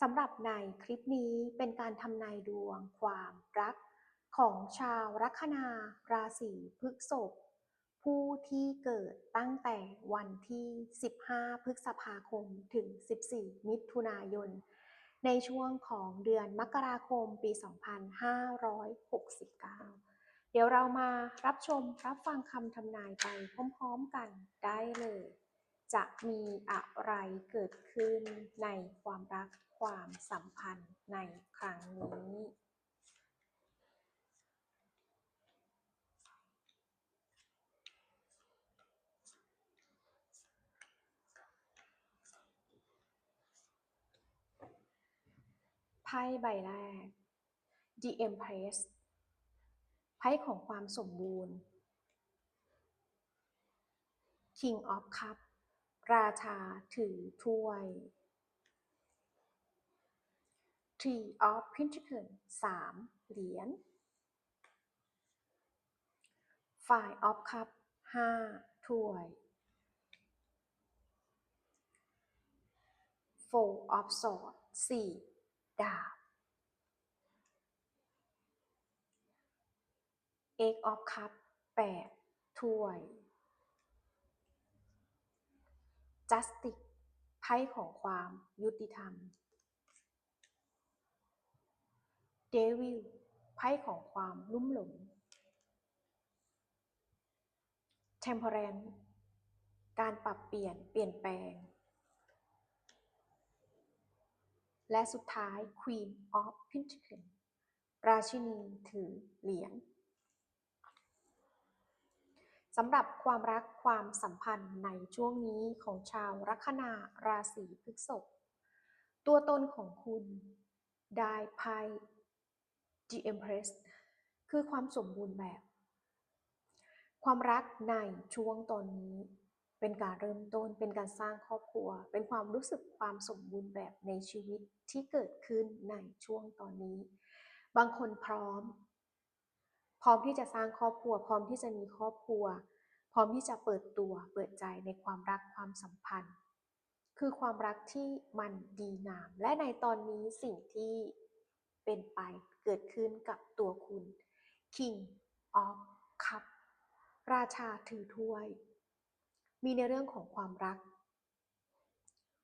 สำหรับในคลิปนี้เป็นการทำนายดวงความรัก ของชาวลัคนาราศีพฤษภผู้ที่เกิดตั้งแต่วันที่ 15 พฤษภาคมถึง 14 มิถุนายน ในช่วงของเดือนมกราคมปี 2569 เดี๋ยวเรามารับชมรับฟังคำทำนายไปพร้อมๆกันได้เลย จะมีอะไรเกิดขึ้นในความรัก ความสัมพันธ์ในครั้งนี้ ไพ่ใบแรก The Empress ไพ่ของความสมบูรณ์ King of Cup ราชาถือถ้วย Three of Pentacles สามเหรียญ Five of Cup ห้าถ้วย Four of Swords สี่ดาบ Eight of Cup แปดถ้วย Justice ไพ่ของความยุติธรรม Devil ไพ่ของความลุ่มหลง Temperance การปรับเปลี่ยนเปลี่ยนแปลง และสุดท้าย Queen of Pentacles ราชินีถือเหรียญสำหรับความรักความสัมพันธ์ในช่วงนี้ของชาวลัคนาราศีพฤษภตัวตนของคุณได้ไพ่ The Empress คือความสมบูรณ์แบบ ความรักในช่วงตอนนี้ เป็นการเริ่มต้นเป็นการสร้างครอบครัว เป็นความรู้สึกความสมบูรณ์แบบในชีวิตที่เกิดขึ้นในช่วงตอนนี้ บางคนพร้อม พร้อมที่จะสร้างครอบครัว พร้อมที่จะมีครอบครัว พร้อมที่จะเปิดตัวเปิดใจในความรักความสัมพันธ์ คือความรักที่มันดีงาม และในตอนนี้สิ่งที่ เป็นไปเกิดขึ้นกับตัวคุณ King of Cup ราชาถือถ้วย มีในเรื่องของความรัก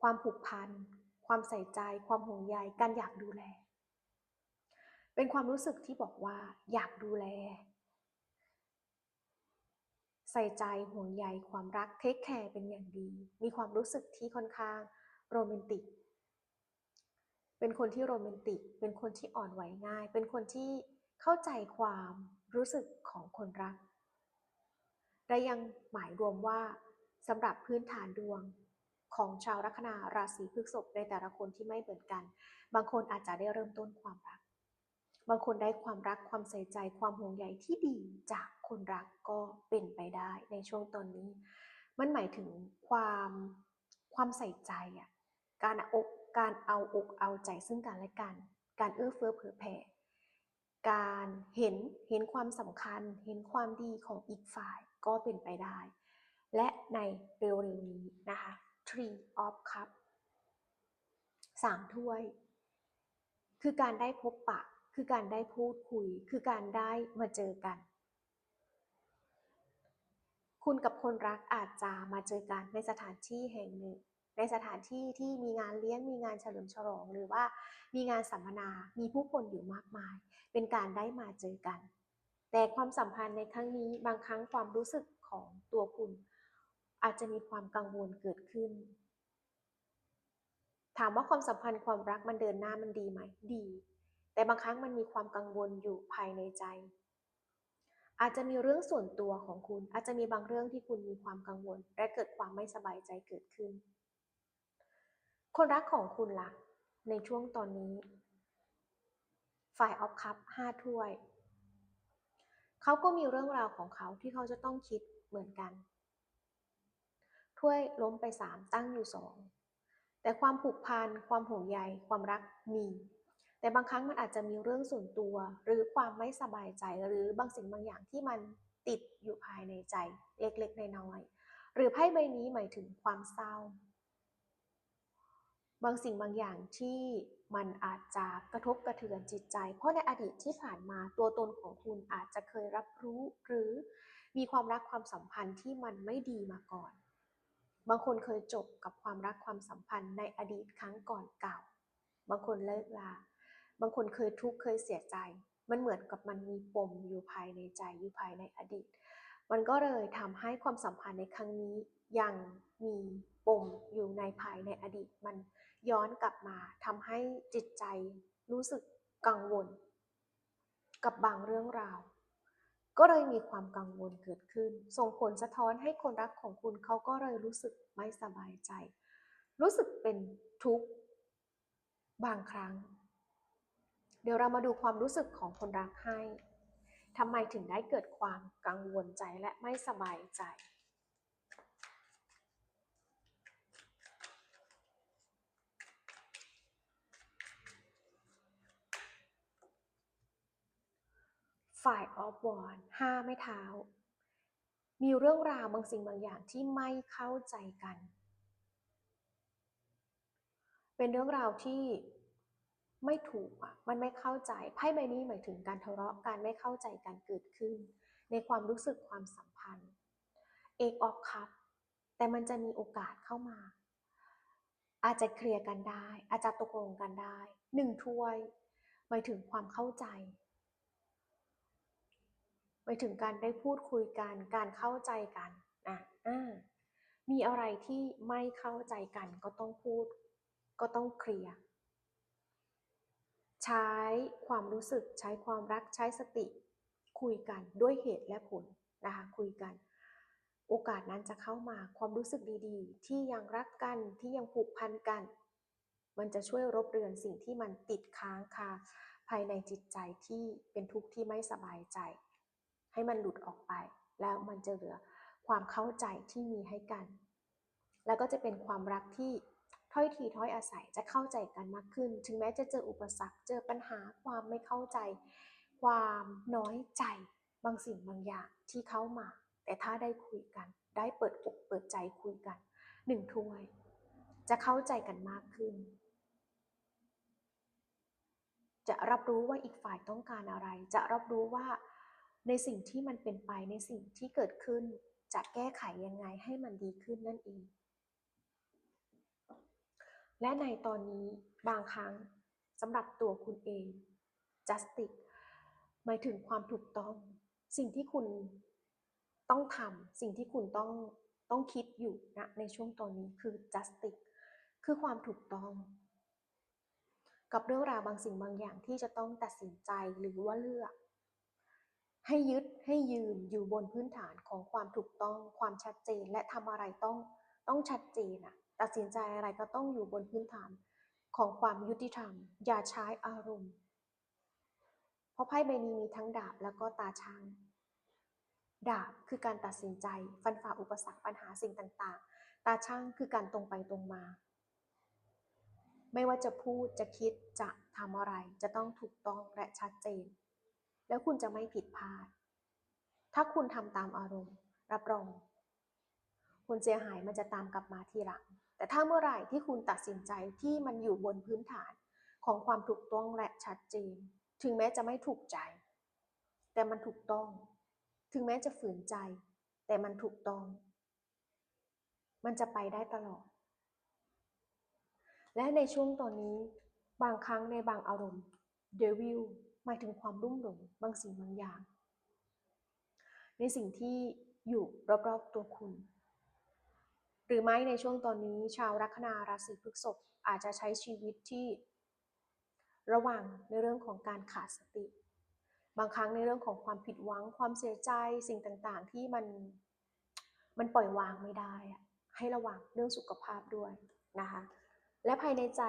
ความผูกพัน ความใส่ใจ ความห่วงใยการอยากดูแล เป็นความรู้สึกที่บอกว่า อยากดูแล ใส่ใจห่วงใยความรักเทคแคร์เป็นอย่างดี มีความรู้สึกที่ค่อนข้างโรแมนติก เป็นคนที่โรแมนติก เป็นคนที่อ่อนไหวง่าย เป็นคนที่เข้าใจความรู้สึกของคนรัก และยังหมายรวมว่าสำหรับพื้นฐานดวงของชาวลัคนาราศีพฤษภในแต่ละคนที่ไม่เหมือนกัน บางคนอาจจะได้เริ่มต้นความรัก บางคนได้ความรักความใส่ใจความห่วงใยที่ดีจากคนรักก็เป็นไปได้ในช่วงตอนนี้ มันหมายถึงความความใส่ใจอะการอก การเอาอกเอาใจซึ่งกันและกัน การเอื้อเฟื้อเผื่อแผ่ การเห็นเห็นความสำคัญ เห็นความดีของอีกฝ่ายก็เป็นไปได้ และในเร็วๆนี้นะคะ Tree of Cup สามถ้วย คือการได้พบปะ คือการได้พูดคุย คือการได้มาเจอกัน คุณกับคนรักอาจจะมาเจอกันในสถานที่แห่งหนึ่ง ในสถานที่ที่มีงานเลี้ยงมีงานเฉลิมฉลอง หรือว่ามีงานสัมมนา มีผู้คนอยู่มากมาย เป็นการได้มาเจอกัน แต่ความสัมพันธ์ในครั้งนี้บางครั้งความรู้สึกของตัวคุณ อาจจะมีความกังวลเกิดขึ้น ถามว่าความสัมพันธ์ความรักมันเดินหน้ามันดีไหมดี แต่บางครั้งมันมีความกังวลอยู่ภายในใจอาจจะมีเรื่องส่วนตัวของคุณ อาจจะมีบางเรื่องที่คุณมีความกังวล และเกิดความไม่สบายใจเกิดขึ้น คนรักของคุณละ่ะ ในช่วงตอนนี้ ฝ่ายออฟคัพห้าถ้วย เขาก็มีเรื่องราวของเขาที่เขาจะต้องคิดเหมือนกัน ถ้วยล้มไปสามตั้งอยู่สองแต่ความผูกพันความห่วงใยความรักมี แต่บางครั้งมันอาจจะมีเรื่องส่วนตัว หรือความไม่สบายใจหรือบางสิ่งบางอย่างที่มันติดอยู่ภายในใจ เล็กๆน้อยๆหรือไพ่ใบนี้หมายถึงความเศร้า บางสิ่งบางอย่างที่มันอาจจะกระทบกระเทือนจิตใจ เพราะในอดีตที่ผ่านมาตัวตนของคุณอาจจะเคยรับรู้หรือมีความรักความสัมพันธ์ที่มันไม่ดีมาก่อน บางคนเคยจบกับความรักความสัมพันธ์ในอดีตครั้งก่อนเก่า บางคนเลิกลา บางคนเคยทุกข์เคยเสียใจ มันเหมือนกับมันมีปมอยู่ภายในใจอยู่ภายในอดีต มันก็เลยทำให้ความสัมพันธ์ในครั้งนี้ยังมีปมอยู่ในภายในอดีตมัน ย้อนกลับมาทำให้จิตใจรู้สึกกังวล กับบางเรื่องราว ก็เลยมีความกังวลเกิดขึ้น ส่งผลสะท้อนให้คนรักของคุณเขาก็เลยรู้สึกไม่สบายใจ รู้สึกเป็นทุกข์บางครั้ง เดี๋ยวเรามาดูความรู้สึกของคนรักให้ทำไมถึงได้เกิดความกังวลใจและไม่สบายใจ ฝ่ายออฟวอนห้าไม่เท้า มีเรื่องราวบางสิ่งบางอย่างที่ไม่เข้าใจกัน เป็นเรื่องราวที่ไม่ถูกอะ มันไม่เข้าใจ ไพ่ใบนี้หมายถึงการทะเลาะการไม่เข้าใจกันเกิดขึ้น ในความรู้สึกความสัมพันธ์ เอกออฟคัพแต่มันจะมีโอกาสเข้ามา อาจจะเคลียร์กันได้ อาจจะตกลงกันได้ หนึ่งถ้วย หมายถึงความเข้าใจ หมายถึงการได้พูดคุยกันการเข้าใจกันนะอ่ามีอะไรที่ไม่เข้าใจกันก็ต้องพูด ก็ต้องเคลียร์ใช้ความรู้สึกใช้ความรักใช้สติ คุยกันด้วยเหตุและผลนะคะคุยกัน โอกาสนั้นจะเข้ามาความรู้สึกดีๆ ที่ยังรักกันที่ยังผูกพันกัน มันจะช่วยรบเรือนสิ่งที่มันติดค้างคาภายในจิตใจที่เป็นทุกข์ที่ไม่สบายใจ ให้มันหลุดออกไป แล้วมันจะเหลือความเข้าใจที่มีให้กัน แล้วก็จะเป็นความรักที่ถ้อยทีถ้อยอาศัยจะเข้าใจกันมากขึ้น ถึงแม้จะเจออุปสรรค เจอปัญหาความไม่เข้าใจ ความน้อยใจบางสิ่งบางอย่างที่เข้ามา แต่ถ้าได้คุยกัน ได้เปิดอกเปิดใจคุยกันหนึ่งถ้วย จะเข้าใจกันมากขึ้น จะรับรู้ว่าอีกฝ่ายต้องการอะไร จะรับรู้ว่า ในสิ่งที่มันเป็นไปในสิ่งที่เกิดขึ้นจะแก้ไขยังไงให้มันดีขึ้นนั่นเอง และในตอนนี้บางครั้งสำหรับตัวคุณเอง justice หมายถึงความถูกต้อง สิ่งที่คุณต้องทำสิ่งที่คุณต้องต้องคิดอยู่นะในช่วงตอนนี้คือ justice คือความถูกต้อง กับเรื่องราวบางสิ่งบางอย่างที่จะต้องตัดสินใจหรือว่าเลือก ให้ยึดให้ยืนอยู่บนพื้นฐานของความถูกต้องความชัดเจนและทำอะไรต้องต้องชัดเจนอะตัดสินใจอะไรก็ต้องอยู่บนพื้นฐานของความยุติธรรม อย่าใช้อารมณ์ เพราะไพ่ใบนี้มีทั้งดาบแล้วก็ตาช่างดาบคือการตัดสินใจฟันฝ่าอุปสรรคปัญหาสิ่งต่าง ๆ ตาช่างคือการตรงไปตรงมา ไม่ว่าจะพูดจะคิดจะทำอะไรจะต้องถูกต้องและชัดเจน แล้วคุณจะไม่ผิดพลาด ถ้าคุณทำตามอารมณ์ รับรองผลเสียหายมันจะตามกลับมาทีหลัง แต่ถ้าเมื่อไหร่ที่คุณตัดสินใจที่มันอยู่บนพื้นฐานของความถูกต้องและชัดเจน ถึงแม้จะไม่ถูกใจ แต่มันถูกต้อง ถึงแม้จะฝืนใจ แต่มันถูกต้อง มันจะไปได้ตลอด และในช่วงตอนนี้ บางครั้งในบางอารมณ์เดวิล หมายถึงความรุ่มหลงบางสิ่งบางอย่าง ในสิ่งที่อยู่รอบๆตัวคุณ หรือไม่ในช่วงตอนนี้ชาวลัคนาราศีพฤษภอาจจะใช้ชีวิตที่ ระหว่างในเรื่องของการขาดสติ บางครั้งในเรื่องของความผิดหวังความเสียใจสิ่งต่างๆ ที่มันมันปล่อยวางไม่ได้อะให้ระวังเรื่องสุขภาพด้วยนะคะและภายในใจ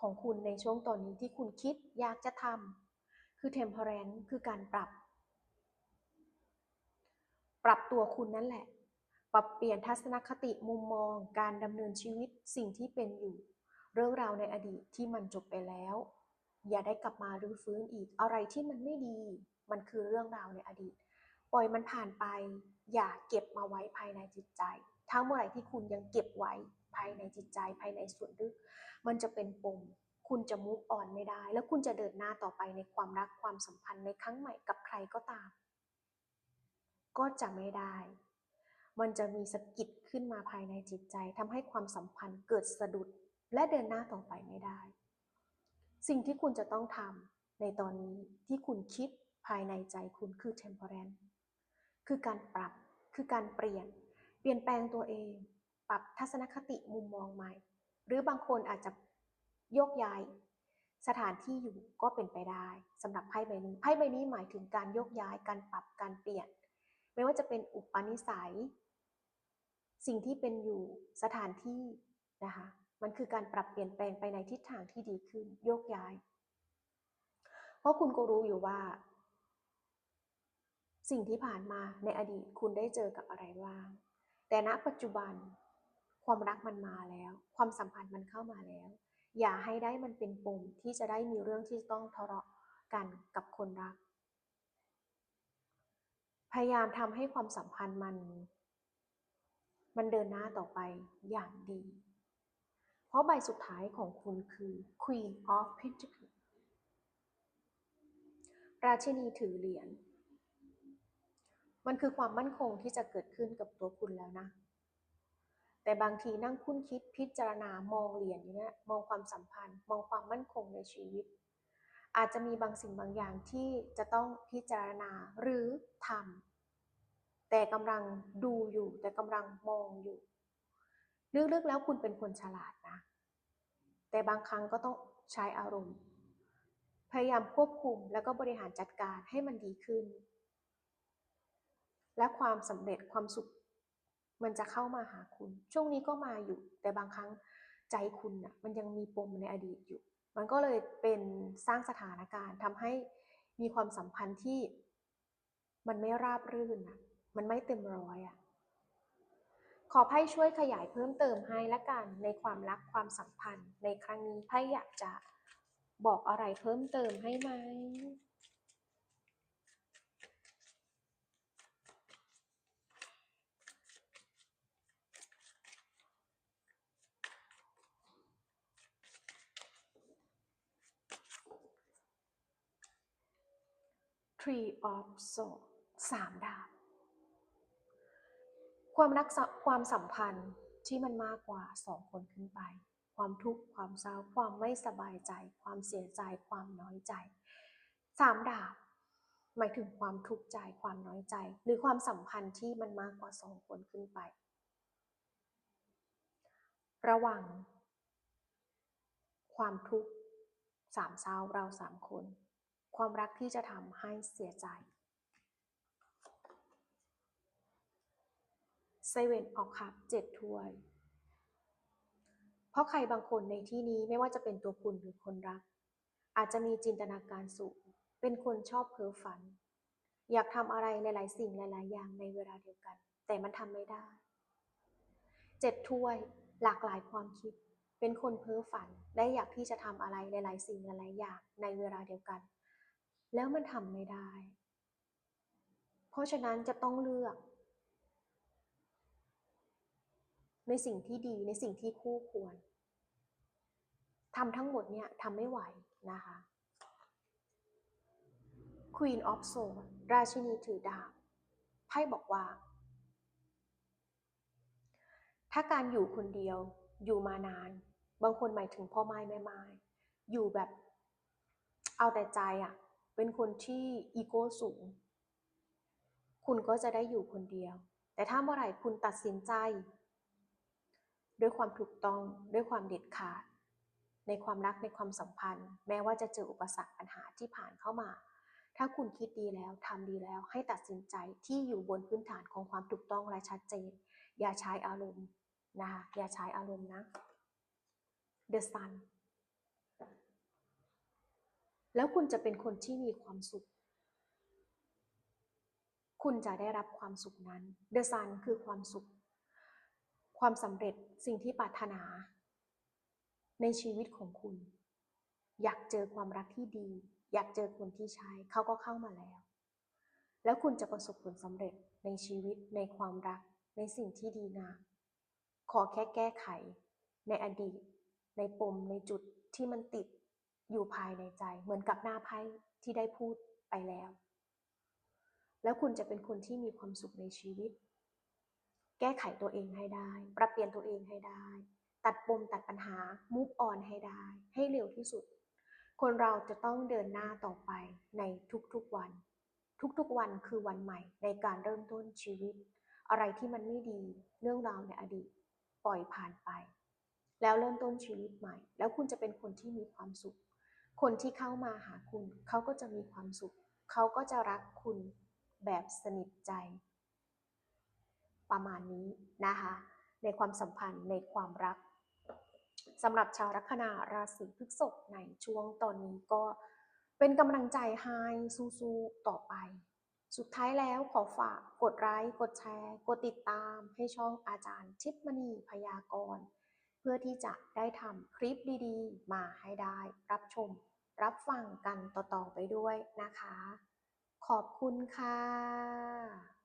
ของคุณในช่วงตอนนี้ที่คุณคิดอยากจะทำ คือ temperance คือการปรับ ปรับตัวคุณนั่นแหละ ปรับเปลี่ยนทัศนคติมุมมอง การดำเนินชีวิตสิ่งที่เป็นอยู่ เรื่องราวในอดีตที่มันจบไปแล้ว อย่าได้กลับมารื้อฟื้นอีกอะไรที่มันไม่ดี มันคือเรื่องราวในอดีต ปล่อยมันผ่านไป อย่าเก็บมาไว้ภายในจิตใจ ทั้งเมื่อไหร่ที่คุณยังเก็บไว้ภายในจิตใจภายในส่วนลึก มันจะเป็นปม คุณจะมุกอ่อนไม่ได้ แล้วคุณจะเดินหน้าต่อไปในความรักความสัมพันธ์ในครั้งใหม่กับใครก็ตาม ก็จะไม่ได้ มันจะมีสะกิดขึ้นมาภายในจิตใจทำให้ความสัมพันธ์เกิดสะดุดและเดินหน้าต่อไปไม่ได้ สิ่งที่คุณจะต้องทำในตอนนี้ที่คุณคิดภายในใจคุณคือ temperance คือการปรับ คือการเปลี่ยน เปลี่ยนแปลงตัวเอง ปรับทัศนคติมุมมองใหม่ หรือบางคนอาจจะ โยกย้าย สถานที่อยู่ก็เป็นไปได้สำหรับไพ่ใบนี้ไพ่ใบนี้หมายถึงการโยกย้ายการปรับการเปลี่ยน ไม่ว่าจะเป็นอุปนิสัย สิ่งที่เป็นอยู่สถานที่นะคะมันคือการปรับเปลี่ยนแปลงไปในทิศทางที่ดีขึ้นโยกย้าย เพราะคุณก็รู้อยู่ว่า สิ่งที่ผ่านมาในอดีตคุณได้เจอกับอะไรบ้าง แต่ณปัจจุบันความรักมันมาแล้ว ความสัมพันธ์มันเข้ามาแล้ว อย่าให้ได้มันเป็นปมที่จะได้มีเรื่องที่ต้องทะเลาะกันกับคนรัก พยายามทำให้ความสัมพันธ์มัน มันเดินหน้าต่อไปอย่างดี เพราะใบสุดท้ายของคุณคือ Queen of Pentacles ราชินีถือเหรียญ มันคือความมั่นคงที่จะเกิดขึ้นกับตัวคุณแล้วนะ แต่บางทีนั่งคุ้นคิดพิจารณามองเหรียญอย่างเงี้ยมองความสัมพันธ์ มองความมั่นคงในชีวิต อาจจะมีบางสิ่งบางอย่างที่จะต้องพิจารณาหรือทำแต่กำลังดูอยู่ แต่กำลังมองอยู่ลึกๆแล้วคุณเป็นคนฉลาดนะ แต่บางครั้งก็ต้องใช้อารมณ์ พยายามควบคุมแล้วก็บริหารจัดการให้มันดีขึ้น และความสำเร็จความสุข มันจะเข้ามาหาคุณ ช่วงนี้ก็มาอยู่ แต่บางครั้งใจคุณน่ะมันยังมีปมในอดีตอยู่ มันก็เลยเป็นสร้างสถานการณ์ทำให้มีความสัมพันธ์ที่มันไม่ราบรื่นอะมันไม่เต็มร้อยอะขอไพ่ช่วยขยายเพิ่มเติมให้ละกันในความรักความสัมพันธ์ ในครั้งนี้ไพ่อยากจะบอกอะไรเพิ่มเติมให้ไหม Tree of Swords สามดาบ ความรักความสัมพันธ์ที่มันมากกว่าสองคนขึ้นไป ความทุกข์ความเศร้าความไม่สบายใจ ความเสียใจ ความน้อยใจสามดาบหมายถึงความทุกข์ใจความน้อยใจ หรือความสัมพันธ์ที่มันมากกว่าสองคนขึ้นไป ระหว่างความทุกข์สามเศร้าเราสามคน ความรักที่จะทำให้เสียใจเซเว่นออกคัพเจ็ดถ้วย เพราะใครบางคนในที่นี้ไม่ว่าจะเป็นตัวคุณหรือคนรัก อาจจะมีจินตนาการสูง เป็นคนชอบเพ้อฝัน อยากทำอะไรหลายๆสิ่งหลาย ๆ อย่างในเวลาเดียวกัน แต่มันทำไม่ได้เจ็ดถ้วยหลากหลายความคิด เป็นคนเพ้อฝันได้อยากที่จะทำอะไรหลาย ๆ สิ่งหลาย ๆ อย่างในเวลาเดียวกัน แล้วมันทำไม่ได้ เพราะฉะนั้นจะต้องเลือก ในสิ่งที่ดีในสิ่งที่คู่ควรทำทั้งหมดเนี่ยทำไม่ไหวนะคะ Queen of Swords ราชินีถือดาบไพ่บอกว่า ถ้าการอยู่คนเดียวอยู่มานาน บางคนหมายถึงพ่อไม้แม่ไม้อยู่แบบเอาแต่ใจอะ่ะ เป็นคนที่อีโก้สูง คุณก็จะได้อยู่คนเดียว แต่ถ้าเมื่อไหร่คุณตัดสินใจ ด้วยความถูกต้องด้วยความเด็ดขาด ในความรักในความสัมพันธ์ แม้ว่าจะเจออุปสรรคปัญหาที่ผ่านเข้ามา ถ้าคุณคิดดีแล้วทำดีแล้วให้ตัดสินใจที่อยู่บนพื้นฐานของความถูกต้องและชัดเจน อย่าใช้อารมณ์นะคะอย่าใช้อารมณ์นะ The Sun แล้วคุณจะเป็นคนที่มีความสุข คุณจะได้รับความสุขนั้น The Sun คือความสุข ความสำเร็จสิ่งที่ปรารถนา ในชีวิตของคุณ อยากเจอความรักที่ดี อยากเจอคนที่ใช้เขาก็เข้ามาแล้ว แล้วคุณจะประสบผลสำเร็จในชีวิตในความรักในสิ่งที่ดีงามขอแค่แก้ไข ในอดีต ในปมในจุดที่มันติด อยู่ภายในใจ เหมือนกับหน้าไพ่ที่ได้พูดไปแล้ว แล้วคุณจะเป็นคนที่มีความสุขในชีวิต แก้ไขตัวเองให้ได้ ปรับเปลี่ยนตัวเองให้ได้ ตัดปมตัดปัญหามูฟออนให้ได้ ให้เร็วที่สุด คนเราจะต้องเดินหน้าต่อไปในทุกๆวัน ทุกๆวันคือวันใหม่ในการเริ่มต้นชีวิต อะไรที่มันไม่ดีเรื่องราวในอดีต ปล่อยผ่านไปแล้วเริ่มต้นชีวิตใหม่ แล้วคุณจะเป็นคนที่มีความสุข คนที่เข้ามาหาคุณ เขาก็จะมีความสุข เขาก็จะรักคุณแบบสนิทใจ ประมาณนี้นะคะ ในความสัมพันธ์ในความรักสำหรับชาวลัคนาราศีพฤษภในช่วงตอนนี้ก็เป็นกำลังใจให้สู้ๆต่อไป สุดท้ายแล้วขอฝากกดไลค์กดแชร์ กดติดตามให้ช่องอาจารย์ทิพมณีพยากรณ์เพื่อที่จะได้ทำคลิปดีๆ มาให้ได้รับชม รับฟังกันต่อๆไปด้วยนะคะ ขอบคุณค่ะ